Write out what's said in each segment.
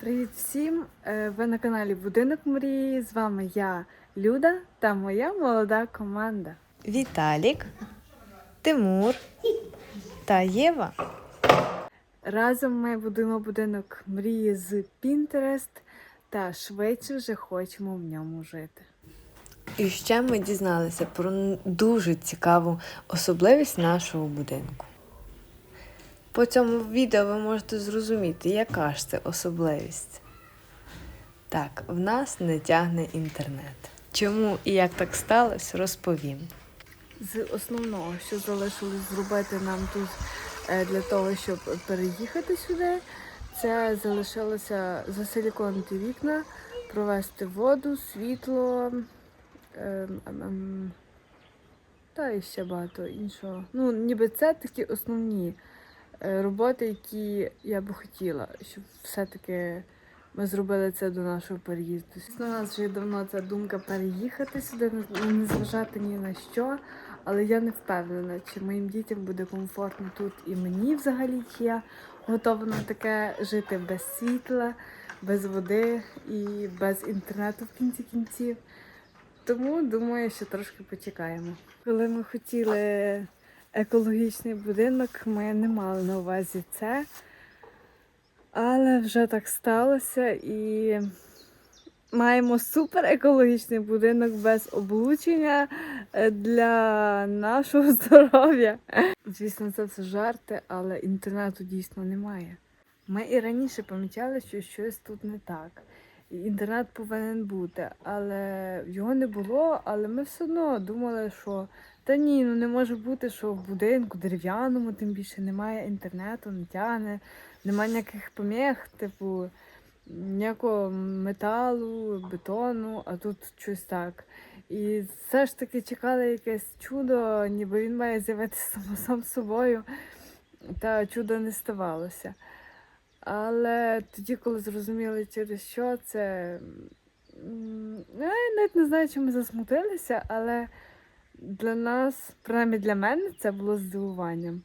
Привіт всім! Е, Ви на каналі Будинок Мрії. З вами я, Люда, та моя молода команда. Віталік, Тимур та Єва. Разом ми будуємо будинок мрії з Pinterest та швидше вже хочемо в ньому жити. І ще ми дізналися про дуже цікаву особливість нашого будинку. По цьому відео ви можете зрозуміти, яка ж це особливість. Так, в нас не тягне інтернет. Чому і як так сталося, розповім. З основного, що залишилось зробити нам тут е, для того, щоб переїхати сюди, це залишилося засиліконити вікна, провести воду, світло ем, ем, ем, та і ще багато іншого. Ну, ніби це такі основні роботи, які я би хотіла, щоб все-таки ми зробили це до нашого переїзду. У нас вже давно ця думка переїхати сюди, не зважати ні на що. Але я не впевнена, чи моїм дітям буде комфортно тут і мені взагалі, чи я готова на таке жити без світла, без води і без інтернету в кінці кінців. Тому думаю, що трошки почекаємо. Коли ми хотіли екологічний будинок, ми не мали на увазі це. Але вже так сталося і маємо супер екологічний будинок без облучення е, для нашого здоров'я. Звісно, це все жарти, але інтернету дійсно немає. Ми і раніше помічали, що щось тут не так. І Інтернет повинен бути, але його не було. Але ми все одно думали, що та ні, ну не може бути, що в будинку дерев'яному, тим більше немає інтернету, не тягне, немає ніяких поміг, типу ніякого металу, бетону, а тут щось так. І все ж таки чекали якесь чудо, ніби він має з'явитися сам, собою, та чудо не ставалося. Але тоді, коли зрозуміли, через що це, я навіть не знаю, чи ми засмутилися, але для нас, принаймні для мене, це було здивуванням.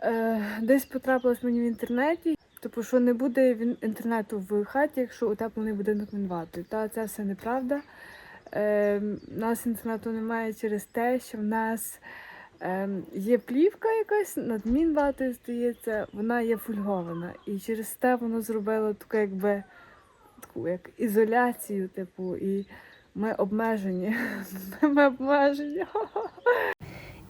Е, десь потрапилось мені в інтернеті, типу, що не буде інтернету в хаті, якщо утеплений будинок мінватою. Та це все неправда. Е, у нас інтернету немає через те, що в нас е, є плівка якась над мінватою, здається, вона є фольгована. І через те воно зробило таку, якби таку як ізоляцію, типу, і ми обмежені. Ми обмежені.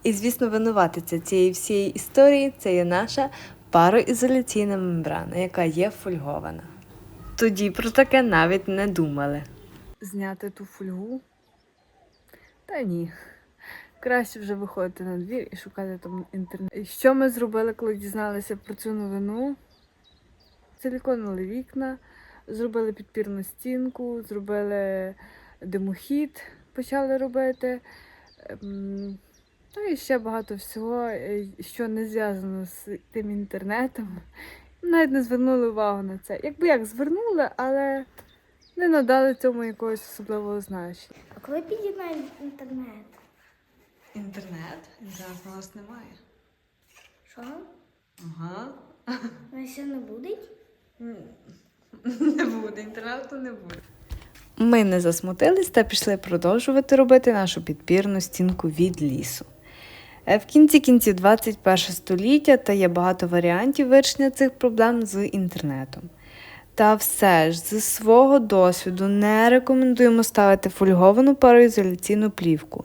І, звісно, винуватиця цієї всієї історії це є наша пароізоляційна мембрана, яка є фольгована. Тоді про таке навіть не думали. зняти ту фольгу. Та ні. Краще вже виходити на двір і шукати там інтернет. І Що ми зробили, коли дізналися про цю новину? Силіконили вікна, зробили підпірну стінку, зробили димохід, почали робити. Ем, Ну і ще багато всього, е, що не зв'язано з тим інтернетом. Навіть не звернули увагу на це. Якби як звернули, але не надали цьому якогось особливого значення. А коли підіймає інтернет? Інтернет? Інтернет у нас немає. Що? Ага. Ну ще не буде? Не буде, інтернету не буде. Ми не засмутились та пішли продовжувати робити нашу підпірну стінку від лісу. Е, В кінці кінці 21 століття та є багато варіантів вирішення цих проблем з інтернетом. Та все ж зі свого досвіду не рекомендуємо ставити фольговану пароізоляційну плівку.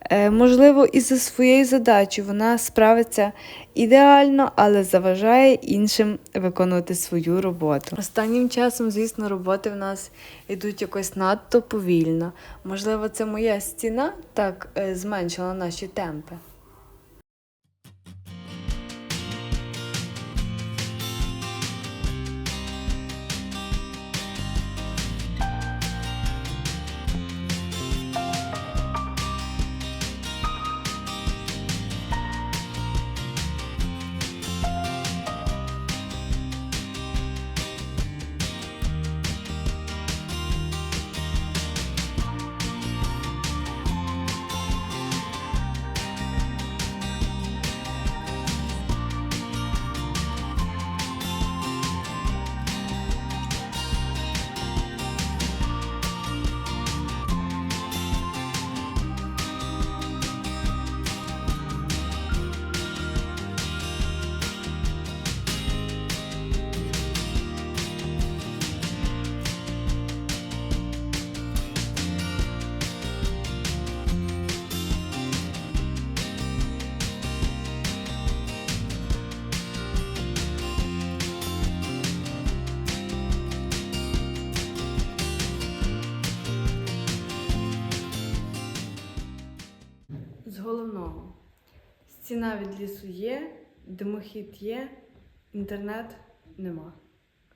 Е, Можливо, із-за своєї задачі вона справиться ідеально, але заважає іншим виконувати свою роботу. Останнім часом, звісно, роботи в нас йдуть якось надто повільно. Можливо, це моя стіна так е, зменшила наші темпи. Стіна від лісу є, димохід є, інтернет нема.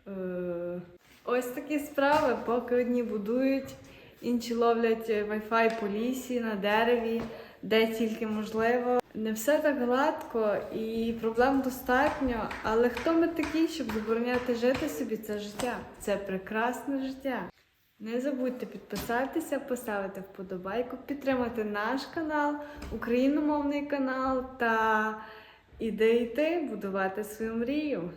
Е, ось такі справи, поки одні будують, інші ловлять Wi-Fi по лісі, на дереві, де тільки можливо. Не все так гладко і проблем достатньо, але хто ми такі, щоб забороняти жити собі це життя? Це прекрасне життя. Не забудьте підписатися, поставити вподобайку, підтримати наш канал, україномовний канал та ідейте будувати свою мрію.